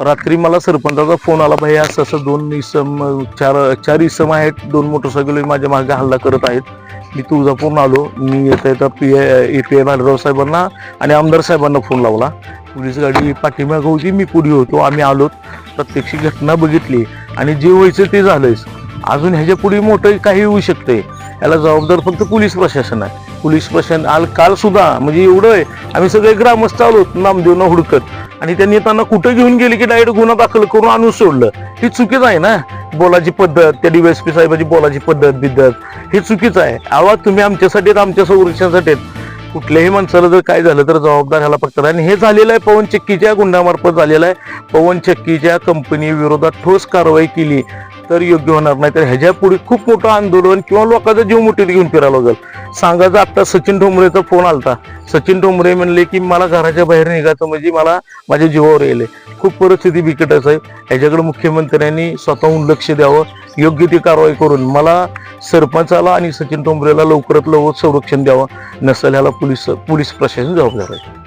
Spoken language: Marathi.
रात्री मला सरपंचाचा फोन आला भाई असं असं दोन इसम चार चार इसम आहेत दोन मोटरसायकल माझ्या मागे हल्ला करत आहेत. मी तुळजापूरून आलो मी येता येता P A P I Bhalerao साहेबांना आणि आमदार साहेबांना फोन लावला. पोलीस गाडी पाठीमागं होती मी पुढे होतो आम्ही आलो. प्रत्यक्ष घटना बघितली आणि जे व्हायचं ते झालंच अजून ह्याच्या पुढे मोठं काही होऊ शकते याला जबाबदार फक्त पोलीस प्रशासन आहे. पोलीस प्रशासन आल काल सुद्धा म्हणजे एवढं आहे आम्ही सगळे ग्रामस्थ आलो नामदेवना हुडकत. आणि त्यांनी येताना कुठं घेऊन गेले की डायरेक्ट गुन्हा दाखल करून आणून सोडलं? ही चुकीच आहे ना? बोलाची पद्धत त्या डी एस पी साहेबाची बोलाची पद्धत बिद्धत हे चुकीचं आहे. आवाज तुम्ही आमच्यासाठी आमच्या संरक्षणासाठी कुठल्याही माणसाला जर काय झालं तर जबाबदार ह्याला फक्त आणि हे झालेलं आहे पवन चक्कीच्या गुंडामार्फत झालेलं आहे. पवन चक्कीच्या कंपनी विरोधात ठोस कारवाई केली. तर योग्य होणार नाही. तर ह्याच्या पुढे खूप मोठं आंदोलन किंवा लोकांचा जीव मुठीत घेऊन फिरायला लागेल. सांगायचं आता सचिन ठोंबरेचा फोन आलता. सचिन ठोंबरे म्हणले की मला घराच्या बाहेर निघायचं म्हणजे मला माझ्या जीवावर येईल. खूप परिस्थिती बिकट आहे. ह्याच्याकडे मुख्यमंत्र्यांनी स्वतःहून लक्ष द्यावं. योग्य ती कारवाई करून मला सरपंचाला आणि सचिन ठोंबरेला लवकरात लवकर संरक्षण द्यावं. नसेल ह्याला पोलीस पोलीस प्रशासन जबाबदार आहे.